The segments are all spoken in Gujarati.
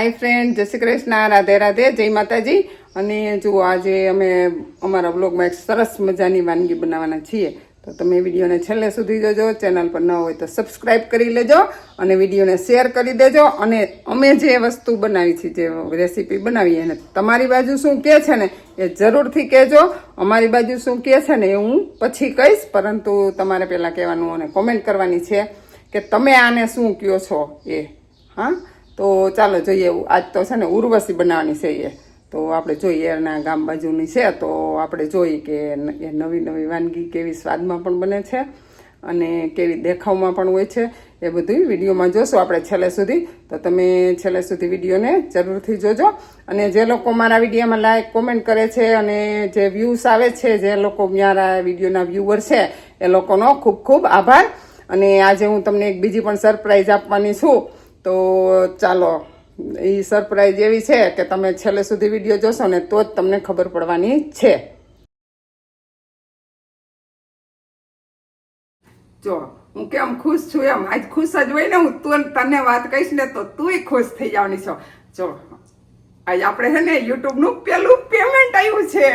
હાય ફ્રેન્ડ જય શ્રી કૃષ્ણ. રાધે રાધે. જય માતાજી. અને જુઓ, આજે અમે અમારા બ્લોગમાં એક સરસ મજાની વાનગી બનાવવાના છીએ. તો તમે વિડીયોને છેલ્લે સુધી જોજો. ચેનલ પર ન હોય તો સબસ્ક્રાઈબ કરી લેજો અને વિડીયોને શેર કરી દેજો. અને અમે જે વસ્તુ બનાવી છે, જે રેસીપી બનાવી એને તમારી બાજુ શું કહે છે ને, એ જરૂરથી કહેજો. અમારી બાજુ શું કહે છે ને, એ હું પછી કહીશ. પરંતુ તમારે પહેલાં કહેવાનું અને કોમેન્ટ કરવાની છે કે તમે આને શું કહો છો? એ, હા? તો ચાલો જોઈએ, આજ તો છે ને ઉર્વશી બનાવવાની છે એ. તો આપણે જોઈએ એના ગામ બાજુની છે, તો આપણે જોઈએ કે એ નવી નવી વાનગી કેવી સ્વાદમાં પણ બને છે અને કેવી દેખાવમાં પણ હોય છે. એ બધું વિડીયોમાં જોશો આપણે છેલ્લે સુધી. તો તમે છેલ્લે સુધી વિડીયોને જરૂરથી જોજો. અને જે લોકો મારા વિડીયોમાં લાઈક કોમેન્ટ કરે છે અને જે વ્યૂઝ આવે છે, જે લોકો મારા વિડીયોના વ્યૂવર છે, એ લોકોનો ખૂબ ખૂબ આભાર. અને આજે હું તમને એક બીજી પણ સરપ્રાઈઝ આપવાની છું. તો ચાલો એ સરપ્રાઈઝ એવી છે કે તમે છેલ્લે સુધી વીડિયો જોશો ને તો જ તમને ખબર પડવાની છે. જો, હું કેમ ખુશ છું એમ? આજ ખુશ જ હોય ને હું તું તને વાત કહીશ ને તો તુંય ખુશ થઈ જવાની છો. જો, આજ આપણે છે ને યુટ્યુબનું પેલું પેમેન્ટ આવ્યું છે.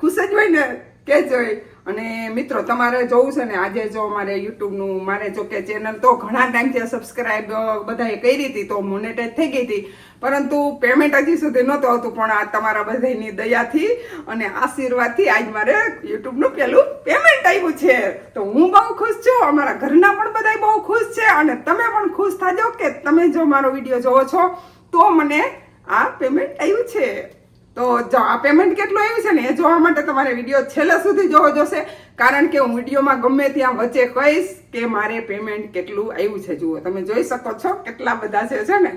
ખુશ જ હોય ને? કે જોઈ અને મિત્રો, તમારે જોવું છે ને, આજે જો મારે યુટ્યુબનું, મારે જો કે ચેનલ તો ઘણા ટાઈમથી સબસ્ક્રાઈબ બધાએ કરી હતી, તો મોનેટાઈઝ થઈ ગઈ હતી. પરંતુ પેમેન્ટ હજી સુધી નહોતું આવતું, પણ આ તમારા બધાની દયાથી અને આશીર્વાદથી આજ મારે યુટ્યુબનું પેલું પેમેન્ટ આવ્યું છે. તો હું બહુ ખુશ છું, અમારા ઘરના પણ બધા બહુ ખુશ છે, અને તમે પણ ખુશ થાજો કે તમે જો મારો વીડિયો જોવો છો, તો મને આ પેમેન્ટ આવ્યું છે. તો જો આ પેમેન્ટ કેટલું આવ્યું છે ને એ જોવા માટે તમારે વીડિયો છેલ્લે સુધી જોવો જોશે. કારણ કે હું વિડીયોમાં ગમે ત્યાં વચ્ચે કહીશ કે મારે પેમેન્ટ કેટલું આવ્યું છે. જુઓ, તમે જોઈ શકો છો કેટલા બધા છે છે ને?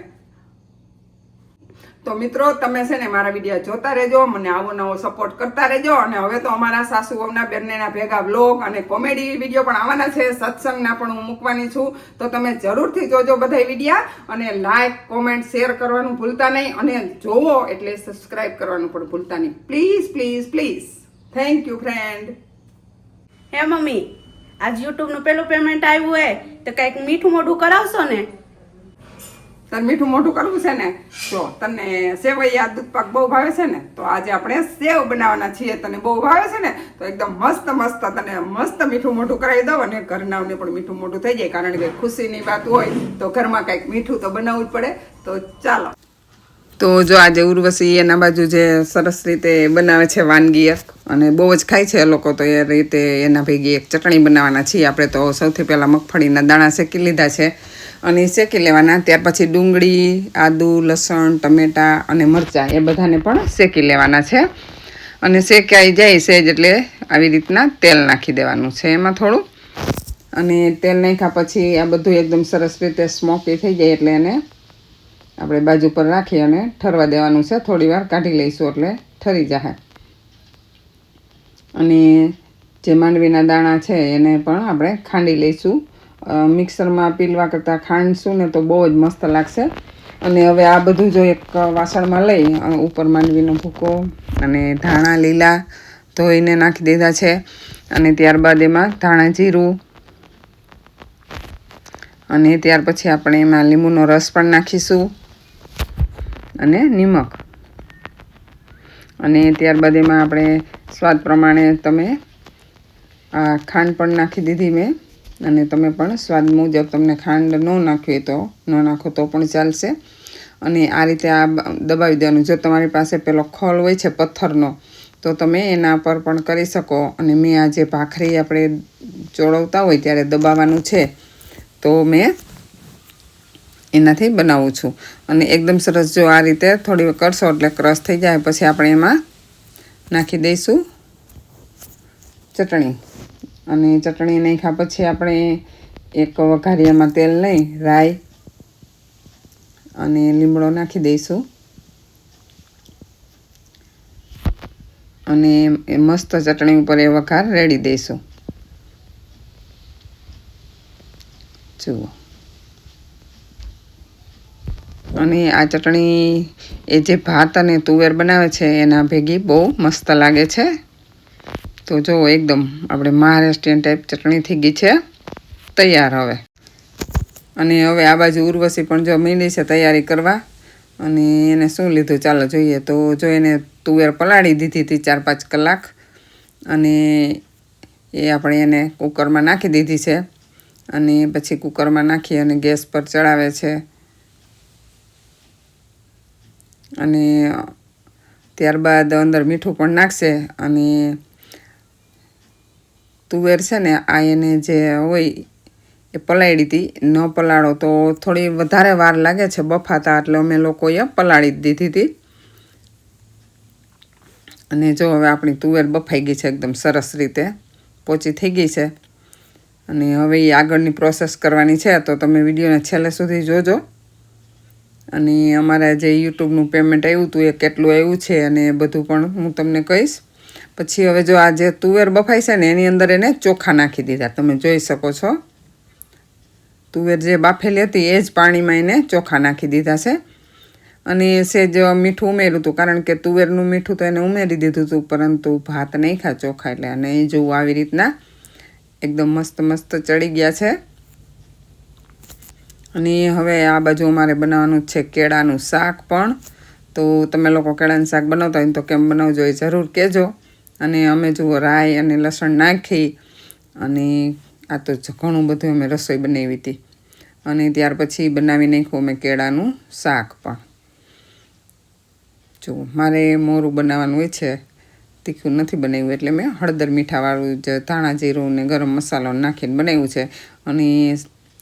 તો મિત્રો, તમે છે ને મારા વીડિયો જોતા રહેજો, મને આવો નવો સપોર્ટ કરતા રહેજો, અને હવે તો અમારા સાસુ વહુના બંનેના ભેગા બ્લોગ અને કોમેડી વીડિયો પણ આવવાના છે. સત્સંગના પણ હું મૂકવાની છું. તો તમે જરૂરથી જોજો બધા વિડીયા, અને લાઈક કોમેન્ટ શેર કરવાનું ભૂલતા નહીં, અને જોવો એટલે સબસ્ક્રાઈબ કરવાનું પણ ભૂલતા નહીં. Please please please thank you friend hey mummy, આજ યુટ્યુબનું પેલું પેમેન્ટ આવ્યું હે, તો કંઈક મીઠું મોઢું કરાવશો ને? તને મીઠું મોઢું કરવું છે ને, તો તને સેવૈયા દૂધ પાક બહુ ભાવે છે ને, તો આજે આપણે સેવ બનાવવાના છીએ. તને બહુ ભાવે છે ને, તો એકદમ મસ્ત મસ્ત તને મસ્ત મીઠું મોઢું કરાવી દઉં અને ઘરનાઓને પણ મીઠું મોઢું થઈ જાય, કારણ કે ખુશીની વાત હોય તો ઘરમાં કંઈક મીઠું તો બનાવવું જ પડે. તો ચાલો. તો જો આજે ઉર્વશી એના બાજુ જે સરસ રીતે બનાવે છે વાનગી એક, અને બહુ જ ખાય છે એ લોકો તો એ રીતે એના ભેગી એક ચટણી બનાવવાના છીએ. આપણે તો સૌથી પહેલાં મગફળીના દાણા શેકી લીધા છે. અને શેકી લેવાના. ત્યાર પછી ડુંગળી, આદુ, લસણ, ટમેટાં અને મરચાં એ બધાને પણ શેકી લેવાના છે. અને શેકાઈ જાય સહેજ એટલે આવી રીતના તેલ નાખી દેવાનું છે એમાં થોડું. અને તેલ નાખ્યા પછી આ બધું એકદમ સરસ રીતે સ્મોકી થઈ જાય એટલે એને આપણે બાજુ પર રાખી અને ઠરવા દેવાનું છે. થોડી વાર કાઢી લઈશું એટલે ઠરી જાય અને જે માંડવીના દાણા છે એને પણ આપણે ખાંડી લઈશું. મિક્સરમાં પીલવા કરતાં ખાંડશું ને તો બહુ જ મસ્ત લાગશે. અને હવે આ બધું જો એક વાસણમાં લઈ ઉપર માંડવીનો ભૂકો અને ધાણા, લીલા ધોઈને નાખી દીધા છે. અને ત્યારબાદ એમાં ધાણા જીરું અને ત્યાર પછી આપણે એમાં લીંબુનો રસ પણ નાખીશું અને નિમક. અને ત્યારબાદ એમાં આપણે સ્વાદ પ્રમાણે તમે આ ખાંડ પણ નાખી દીધી મેં. અને તમે પણ સ્વાદ મુજબ તમને ખાંડ ન નાખવી તો ન નાખો તો પણ ચાલશે. અને આ રીતે આ દબાવી દેવાનું. જો તમારી પાસે પેલો ખોલ હોય છે પથ્થરનો, તો તમે એના પર પણ કરી શકો. અને મેં આ જે ભાખરી આપણે ચોળવતા હોય ત્યારે દબાવવાનું છે, તો મેં એનાથી બનાવું છું. અને એકદમ સરસ જો આ રીતે થોડી કરશો એટલે ક્રશ થઈ જાય. પછી આપણે એમાં નાખી દઈશું ચટણી. અને ચટણી નાખ્યા પછી આપણે એક વઘારિયામાં તેલ લઈ, રાઈ અને લીમડો નાખી દઈશું. અને એ મસ્ત ચટણી ઉપર એ વઘાર રેડી દઈશું. જુઓ. અને આ ચટણી એ જે ભાત અને તુવેર બનાવે છે, એના ભેગી બહુ મસ્ત લાગે છે. તો જો એકદમ આપણે મહારાષ્ટ્રીયન ટાઈપ ચટણી થઈ ગઈ છે, તૈયાર હવે. અને હવે આ બાજુ ઉર્વશી પણ જો મીંડી છે તૈયારી કરવા, અને એને શું લીધું ચાલો જોઈએ. તો જો એને તુવેર પલાળી દીધી હતી ચાર પાંચ કલાક, અને એ આપણે એને કુકરમાં નાખી દીધી છે. અને પછી કુકરમાં નાખી અને ગેસ પર ચડાવે છે. અને ત્યારબાદ અંદર મીઠું પણ નાખશે, અને તુવેર છે ને, આ એને જે હોય, એ પલાળી હતી. ન પલાળો તો થોડી વધારે વાર લાગે છે બફાતા, એટલે અમે લોકોએ પલાળી જ દીધી હતી. અને જો હવે આપણી તુવેર બફાઈ ગઈ છે એકદમ સરસ રીતે, પોચી થઈ ગઈ છે. અને હવે એ આગળની પ્રોસેસ કરવાની છે, તો તમે વિડીયોને છેલ્લે સુધી જોજો. અને અમારા જે યુટ્યુબનું પેમેન્ટ આવ્યું હતું, એ કેટલું આવ્યું છે અને એ બધું પણ હું તમને કહીશ. પછી હવે જો આ જે તુવેર બફાઈ છે ને, એની અંદર એને ચોખા નાખી દીધા. તમે જોઈ શકો છો. તુવેર જે બાફેલી હતી, એ જ પાણીમાં એને ચોખા નાખી દીધા છે. અને સેજ મીઠું ઉમેર્યું હતું, કારણ કે તુવેરનું મીઠું તો એને ઉમેરી દીધું હતું, પરંતુ ભાત નહીં ખા ચોખા એટલે. અને એ જોવું આવી રીતના એકદમ મસ્ત મસ્ત ચડી ગયા છે. અને હવે આ બાજુ અમારે બનાવવાનું છે કેળાનું શાક પણ. તો તમે લોકો કેળાનું શાક બનાવતા હોય તો કેમ બનાવજો એ જરૂર કહેજો. અને અમે જુઓ રાઈ અને લસણ નાખી અને આ તો ઘણું બધું અમે રસોઈ બનાવી હતી. અને ત્યાર પછી બનાવી નાખ્યું અમે કેળાનું શાક પણ. જો મારે મોરું બનાવવાનું હોય છે. તીખું નથી બનાવ્યું એટલે મેં હળદર મીઠાવાળું જે, ધાણા જીરું ને ગરમ મસાલો નાખીને બનાવ્યું છે. અને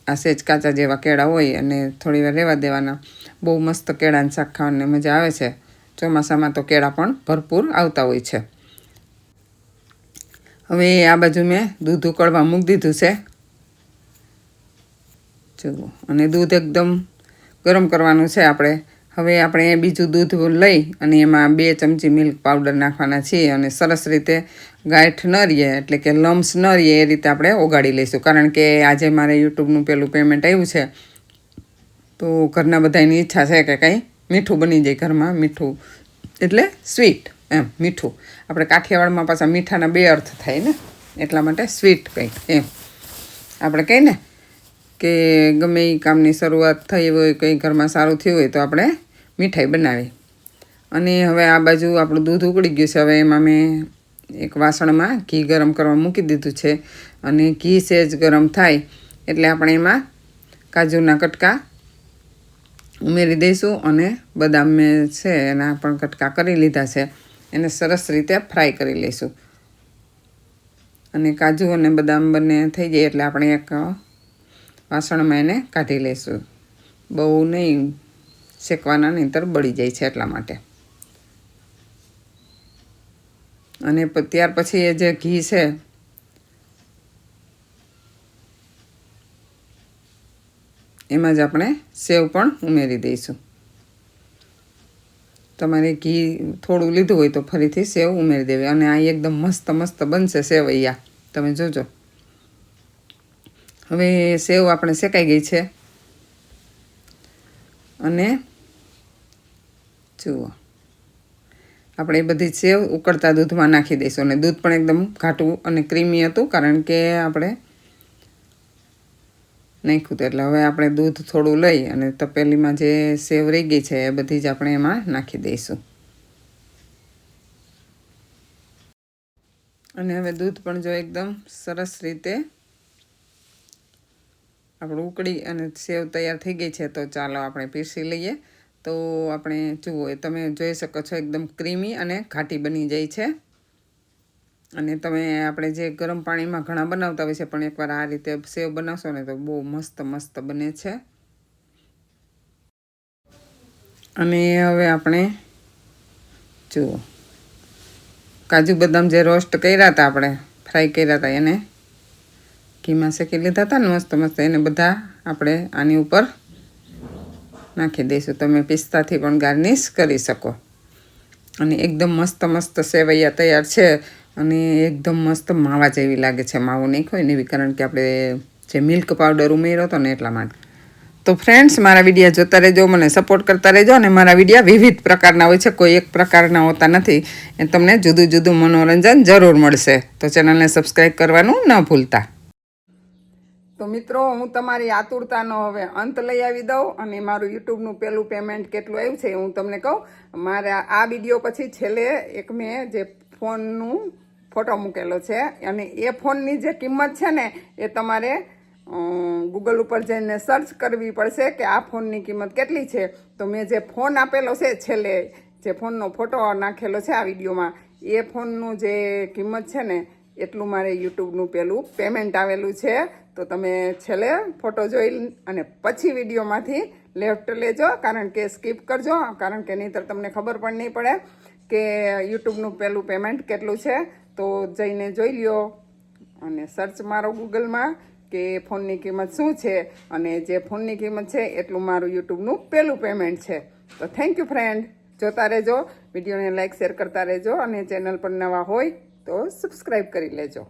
આ સેજ કાચા જેવા કેળા હોય અને થોડી વાર રહેવા દેવાના. બહુ મસ્ત કેળાનું શાક ખાવાની મજા આવે છે. ચોમાસામાં તો કેળા પણ ભરપૂર આવતા હોય છે. હવે આ બાજુ મેં દૂધ ઉકળવા મૂકી દીધું છે. જુઓ અને દૂધ એકદમ ગરમ કરવાનું છે આપણે. હવે આપણે બીજું દૂધ લઈ અને એમાં બે ચમચી મિલ્ક પાવડર નાખવાના છીએ અને સરસ રીતે ગાંઠ ન રહીએ, એટલે કે લમ્સ ન રહીએ, એ રીતે આપણે ઓગાળી લઈશું. કારણ કે આજે મારે યુટ્યુબનું પેલું પેમેન્ટ આવ્યું છે. તો ઘરના બધાની ઈચ્છા છે કે કંઈ મીઠું બની જાય ઘરમાં, મીઠું. એટલે સ્વીટ એમ, મીઠું. આપણે કાઠિયાવાડમાં પાછા મીઠાના બે અર્થ થાય ને. એટલા માટે સ્વીટ કંઈક, એમ. આપણે કહીએ ને કે ગમે એ કામની શરૂઆત થઈ હોય, કંઈ ઘરમાં સારું થયું હોય તો આપણે મીઠાઈ બનાવી અને હવે આ બાજુ આપણું દૂધ ઉકળી ગયું છે. હવે એમાં મેં એક વાસણમાં ઘી ગરમ કરવા મૂકી દીધું છે. અને ઘી સહેજ ગરમ થાય એટલે આપણે એમાં કાજુના કટકા ઉમેરી દઈશું અને બદામ મેં છે એના પણ કટકા કરી લીધા છે. એને સરસ રીતે ફ્રાય કરી લઈશું. અને કાજુ અને બદામ બંને થઈ જાય એટલે આપણે એક વાસણમાં એને કાઢી લઈશું. બહુ નહીં, શેકવાના નહીંતર બળી જાય છે એટલા માટે. અને ત્યાર પછી એ જે ઘી છે, એમાં જ આપણે સેવ પણ ઉમેરી દઈશું. તમારે ઘી થોડું લીધું હોય તો ફરીથી સેવ ઉમેરી દેવી. અને આ એકદમ મસ્ત મસ્ત બનશે સેવૈયા. તમે જોજો. હવે સેવ આપણે શેકાઈ ગઈ છે. અને જુઓ. આપણે એ બધી સેવ ઉકળતા દૂધમાં નાખી દઈશું. અને દૂધ પણ એકદમ ઘાટું અને ક્રીમી હતું, કારણ કે આપણે નાખ્યું હતું. એટલે હવે આપણે દૂધ થોડું લઈ અને તપેલીમાં જે સેવ રહી ગઈ છે એ બધી જ આપણે એમાં નાખી દઈશું. અને હવે દૂધ પણ જો એકદમ સરસ રીતે આપણું ઉકળી અને સેવ તૈયાર થઈ ગઈ છે, તો ચાલો આપણે પીરસી લઈએ. તો આપણે જુઓ, તમે જોઈ શકો છો એકદમ ક્રીમી અને ઘાટી બની જાય છે. અને તમે આપણે જે ગરમ પાણીમાં ઘણા બનાવતા હોય છે, પણ એકવાર આ રીતે સેવ બનાવશો ને તો બહુ મસ્ત મસ્ત બને છે. અને હવે આપણે જુઓ, કાજુ બદામ જે રોસ્ટ કર્યા હતા આપણે ફ્રાય કર્યા હતા એને, ઘીમાં શેકી લીધા હતા ને મસ્ત મસ્ત, એને બધા આપણે આની ઉપર નાખી દઈશું. તમે પિસ્તાથી પણ ગાર્નિશ કરી શકો. અને એકદમ મસ્ત મસ્ત સેવૈયા તૈયાર છે. અને એકદમ મસ્ત માવા જેવી લાગે છે માવો નહીં હોય ને એવી કારણ કે આપણે જે મિલ્ક પાવડર ઉમેર્યો હતો ને એટલા માટે. તો ફ્રેન્ડ્સ મારા વિડીયા જોતા રહેજો, મને સપોર્ટ કરતા રહેજો અને મારા વિડીયા વિવિધ પ્રકારના હોય છે, કોઈ એક પ્રકારના હોતા નથી. એ તમને જુદું જુદું મનોરંજન જરૂર મળશે. તો ચેનલને સબસ્ક્રાઈબ કરવાનું ન ભૂલતા. તો મિત્રો, હું તમારી આતુરતાનો હવે અંત લઈ આવી દઉં અને મારું યુટ્યુબનું પેલું પેમેન્ટ કેટલું આવ્યું છે હું તમને કહું. મારા આ વીડિયો પછી છેલ્લે એક મેં જે ફોનનું ફોટો મૂકેલો છે અને એ ફોનની જે કિંમત છે ને, એ તમારે ગૂગલ ઉપર જઈને સર્ચ કરવી પડશે કે આ ફોનની કિંમત કેટલી છે. તો મેં જે ફોન આપેલો છે છેલ્લે, જે ફોનનો ફોટો નાખેલો છે આ વિડીયોમાં, એ ફોનનું જે કિંમત છે ને, એટલું મારે યુટ્યુબનું પેલું પેમેન્ટ આવેલું છે. તો તમે છેલ્લે ફોટો જોઈ અને પછી વિડીયોમાંથી લેફ્ટ લેજો, કારણ કે સ્કીપ કરજો, કારણ કે નહીંતર તમને ખબર પણ નહીં પડે કે યુટ્યુબનું પેલું પેમેન્ટ કેટલું છે. તો જઈને જોઈ લ્યો અને સર્ચ મારો ગૂગલમાં કે ફોનની કિંમત શું છે અને જે ફોનની કિંમત છે એટલું મારું યુટ્યુબનું પહેલું પેમેન્ટ છે. તો થેન્ક યુ ફ્રેન્ડ જોતા રહેજો. વિડીયોને લાઇક શેર કરતા રહેજો અને ચેનલ પર નવા હોય તો સબસ્ક્રાઈબ કરી લેજો.